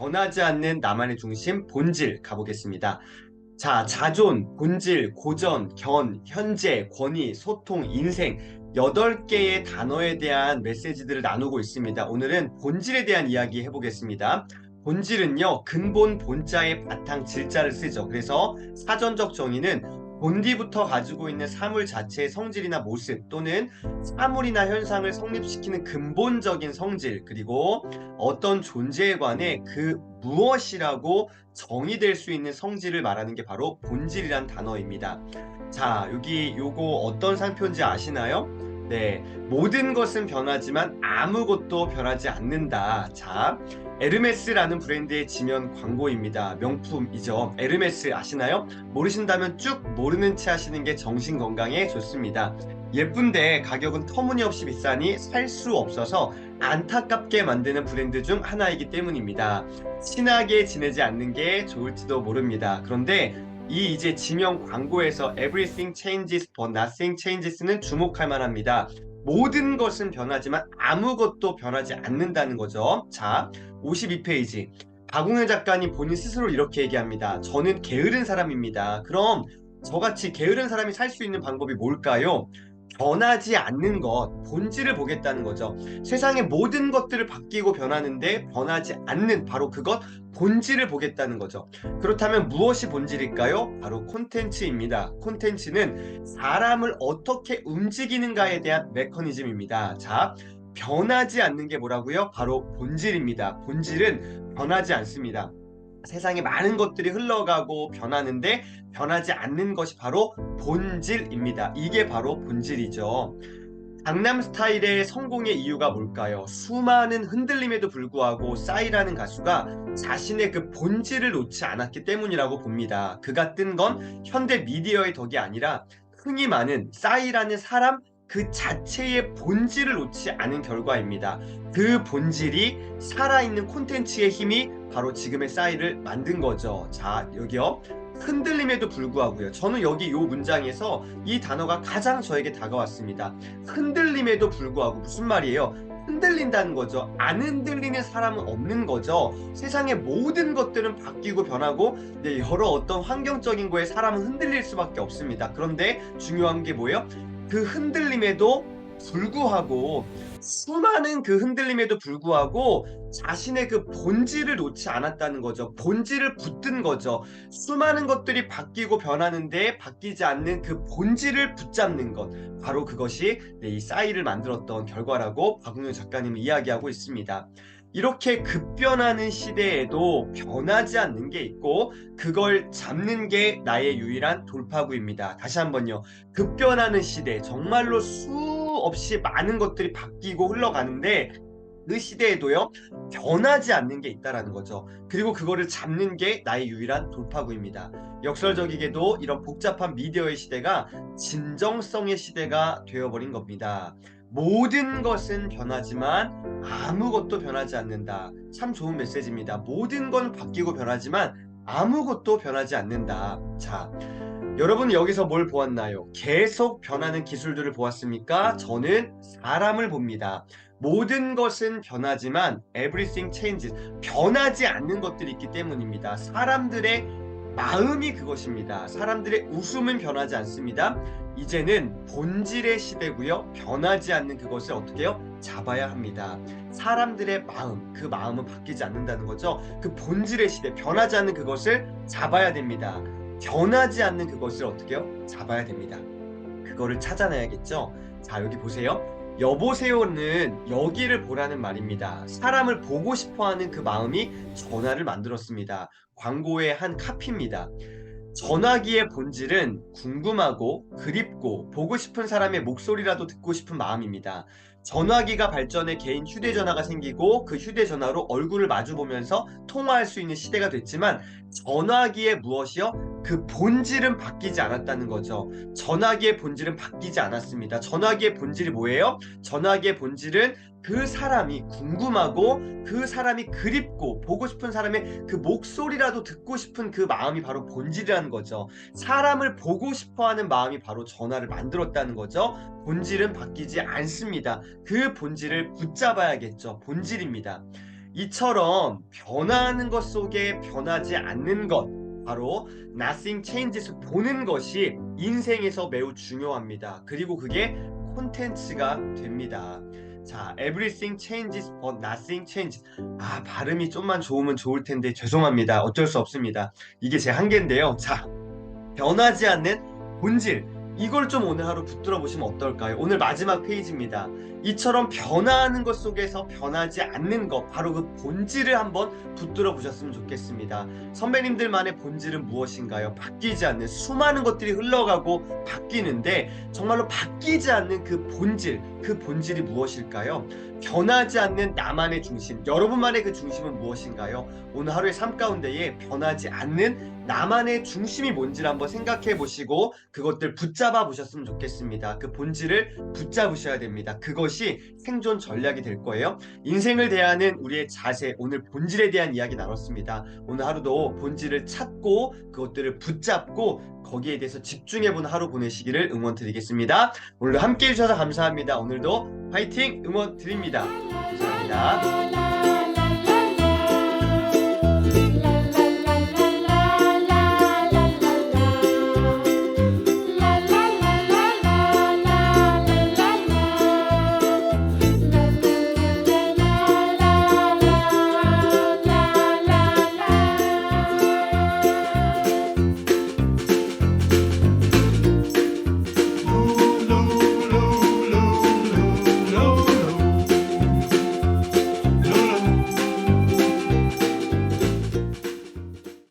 변하지 않는 나만의 중심 본질 가보겠습니다. 자, 자존, 본질, 고전, 견, 현재, 권위, 소통, 인생 8개의 단어에 대한 메시지들을 나누고 있습니다. 오늘은 본질에 대한 이야기 해보겠습니다. 본질은요, 근본 본자의 바탕 질자를 쓰죠. 그래서 사전적 정의는 본디부터 가지고 있는 사물 자체의 성질이나 모습 또는 사물이나 현상을 성립시키는 근본적인 성질 그리고 어떤 존재에 관해 그 무엇이라고 정의될 수 있는 성질을 말하는 게 바로 본질이란 단어입니다. 자, 여기 요거 어떤 상표인지 아시나요? 네, 모든 것은 변하지만 아무것도 변하지 않는다. 자, 에르메스라는 브랜드의 지면 광고입니다. 명품이죠. 에르메스 아시나요? 모르신다면 쭉 모르는 채 하시는 게 정신 건강에 좋습니다. 예쁜데 가격은 터무니없이 비싸니 살 수 없어서 안타깝게 만드는 브랜드 중 하나이기 때문입니다. 친하게 지내지 않는 게 좋을지도 모릅니다. 그런데 이 이제 지명 광고에서 Everything changes but nothing changes는 주목할 만합니다. 모든 것은 변하지만 아무것도 변하지 않는다는 거죠. 자, 52페이지. 박웅현 작가님 본인 스스로 이렇게 얘기합니다. 저는 게으른 사람입니다. 그럼 저같이 게으른 사람이 살 수 있는 방법이 뭘까요? 변하지 않는 것, 본질을 보겠다는 거죠. 세상의 모든 것들을 바뀌고 변하는데 변하지 않는 바로 그것, 본질을 보겠다는 거죠. 그렇다면 무엇이 본질일까요? 바로 콘텐츠입니다. 콘텐츠는 사람을 어떻게 움직이는가에 대한 메커니즘입니다. 자, 변하지 않는 게 뭐라고요? 바로 본질입니다. 본질은 변하지 않습니다. 세상에 많은 것들이 흘러가고 변하는데 변하지 않는 것이 바로 본질입니다. 이게 바로 본질이죠. 강남 스타일의 성공의 이유가 뭘까요? 수많은 흔들림에도 불구하고 싸이라는 가수가 자신의 그 본질을 놓지 않았기 때문이라고 봅니다. 그가 뜬 건 현대 미디어의 덕이 아니라 흔히 많은 싸이라는 사람 그 자체의 본질을 놓지 않은 결과입니다. 그 본질이 살아있는 콘텐츠의 힘이 바로 지금의 싸이를 만든 거죠. 자, 여기요. 흔들림에도 불구하고요. 저는 여기 이 문장에서 이 단어가 가장 저에게 다가왔습니다. 흔들림에도 불구하고 무슨 말이에요? 흔들린다는 거죠. 안 흔들리는 사람은 없는 거죠. 세상의 모든 것들은 바뀌고 변하고 네, 여러 어떤 환경적인 거에 사람은 흔들릴 수밖에 없습니다. 그런데 중요한 게 뭐예요? 그 흔들림에도 불구하고 수많은 그 흔들림에도 불구하고 자신의 그 본질을 놓지 않았다는 거죠. 본질을 붙든 거죠. 수많은 것들이 바뀌고 변하는데 바뀌지 않는 그 본질을 붙잡는 것. 바로 그것이 네, 이 싸이를 만들었던 결과라고 박웅현 작가님은 이야기하고 있습니다. 이렇게 급변하는 시대에도 변하지 않는 게 있고 그걸 잡는 게 나의 유일한 돌파구입니다. 다시 한번요. 급변하는 시대 정말로 수없이 많은 것들이 바뀌고 흘러가는데 그 시대에도요 변하지 않는 게 있다라는 거죠. 그리고 그거를 잡는 게 나의 유일한 돌파구입니다. 역설적이게도 이런 복잡한 미디어의 시대가 진정성의 시대가 되어버린 겁니다. 모든 것은 변하지만 아무것도 변하지 않는다. 참 좋은 메시지입니다. 모든 건 바뀌고 변하지만 아무것도 변하지 않는다. 자, 여러분 여기서 뭘 보았나요? 계속 변하는 기술들을 보았습니까? 저는 사람을 봅니다. 모든 것은 변하지만 everything changes. 변하지 않는 것들이 있기 때문입니다. 사람들의 마음이 그것입니다. 사람들의 웃음은 변하지 않습니다. 이제는 본질의 시대고요. 변하지 않는 그것을 어떻게 해요? 잡아야 합니다. 사람들의 마음, 그 마음은 바뀌지 않는다는 거죠. 그 본질의 시대, 변하지 않는 그것을 잡아야 됩니다. 변하지 않는 그것을 어떻게 해요? 잡아야 됩니다. 그거를 찾아내야겠죠. 자, 여기 보세요. 여보세요는 여기를 보라는 말입니다. 사람을 보고 싶어 하는 그 마음이 전화를 만들었습니다. 광고의 한 카피입니다. 전화기의 본질은 궁금하고 그립고 보고 싶은 사람의 목소리라도 듣고 싶은 마음입니다. 전화기가 발전해 개인 휴대전화가 생기고 그 휴대전화로 얼굴을 마주보면서 통화할 수 있는 시대가 됐지만 전화기의 무엇이요? 그 본질은 바뀌지 않았다는 거죠. 전화기의 본질은 바뀌지 않았습니다. 전화기의 본질이 뭐예요? 전화기의 본질은 그 사람이 궁금하고 그 사람이 그립고 보고 싶은 사람의 그 목소리라도 듣고 싶은 그 마음이 바로 본질이라는 거죠. 사람을 보고 싶어 하는 마음이 바로 전화를 만들었다는 거죠. 본질은 바뀌지 않습니다. 그 본질을 붙잡아야겠죠. 본질입니다. 이처럼 변화하는 것 속에 변하지 않는 것, 바로 nothing changes 보는 것이 인생에서 매우 중요합니다. 그리고 그게 콘텐츠가 됩니다. 자, everything changes but nothing changes. 아, 발음이 좀만 좋으면 좋을 텐데 죄송합니다. 어쩔 수 없습니다. 이게 제 한계인데요. 자, 변하지 않는 본질. 이걸 좀 오늘 하루 붙들어 보시면 어떨까요? 오늘 마지막 페이지입니다. 이처럼 변화하는 것 속에서 변하지 않는 것, 바로 그 본질을 한번 붙들어 보셨으면 좋겠습니다. 선배님들만의 본질은 무엇인가요? 바뀌지 않는 수많은 것들이 흘러가고 바뀌는데 정말로 바뀌지 않는 그 본질, 그 본질이 무엇일까요? 변하지 않는 나만의 중심, 여러분만의 그 중심은 무엇인가요? 오늘 하루의 삶 가운데에 변하지 않는 나만의 중심이 뭔지를 한번 생각해 보시고 그것들 붙잡아 보셨으면 좋겠습니다. 그 본질을 붙잡으셔야 됩니다. 그것 이 생존 전략이 될 거예요. 인생을 대하는 우리의 자세, 오늘 본질에 대한 이야기 나눴습니다. 오늘 하루도 본질을 찾고 그것들을 붙잡고 거기에 대해서 집중해보는 하루 보내시기를 응원 드리겠습니다. 오늘도 함께 해주셔서 감사합니다. 오늘도 화이팅 응원 드립니다. 감사합니다.